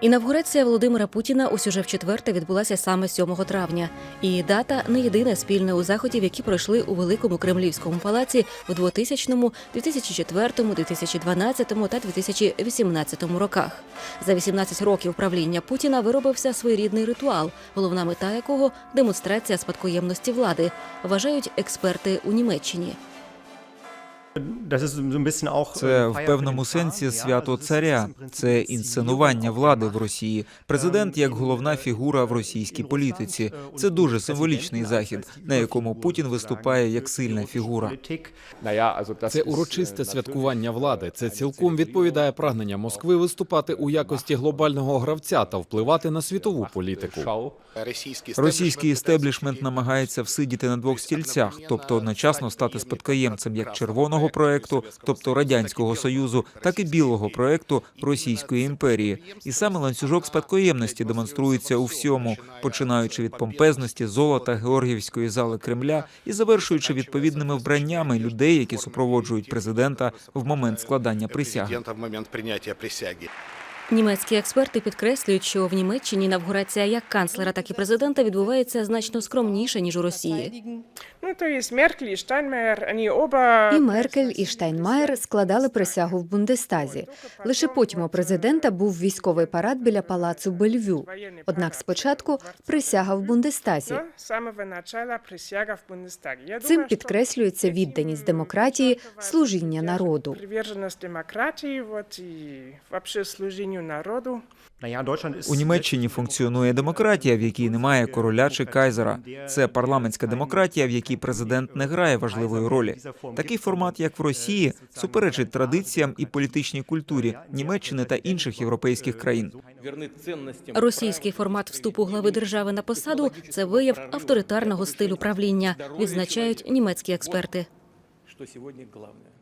Інавгурація Володимира Путіна ось уже вчетверте відбулася саме 7 травня. І дата не єдине спільне у заходів, які пройшли у Великому Кремлівському палаці у 2000, 2004, 2012 та 2018 роках. За 18 років правління Путіна виробився своєрідний ритуал, головна мета якого демонстрація спадкоємності влади, вважають експерти у Німеччині. Це в певному сенсі свято царя. Це інсценування влади в Росії. Президент як головна фігура в російській політиці. Це дуже символічний захід, на якому Путін виступає як сильна фігура. Це урочисте святкування влади. Це цілком відповідає прагнення Москви виступати у якості глобального гравця та впливати на світову політику. Російський істеблішмент намагається всидіти на двох стільцях, тобто одночасно стати спадкоємцем як червоного проекту, тобто радянського союзу, так і білого проекту Російської імперії. І саме ланцюжок спадкоємності демонструється у всьому, починаючи від помпезності золота георгівської зали Кремля і завершуючи відповідними вбраннями людей, які супроводжують президента в момент складання присяги. Німецькі експерти підкреслюють, що в Німеччині інавгурація як канцлера, так і президента відбувається значно скромніше ніж у Росії. Ну, то Меркель и Штайнмайер, они оба... І Меркель, і Штайнмаєр складали присягу в Бундестазі. Лише потім у президента був військовий парад біля палацу Бельвю. Однак спочатку присяга в Бундестазі. Я Цим підкреслюється відданість демократії, служіння народу. Вот, и вообще служению народу. У Німеччині функціонує демократія, в якій немає короля чи кайзера. Це парламентська демократія, в якій президент не грає важливої ролі. Такий формат, як в Росії, суперечить традиціям і політичній культурі Німеччини та інших європейських країн. Російський формат вступу глави держави на посаду це вияв авторитарного стилю правління, відзначають німецькі експерти. что сегодня главное.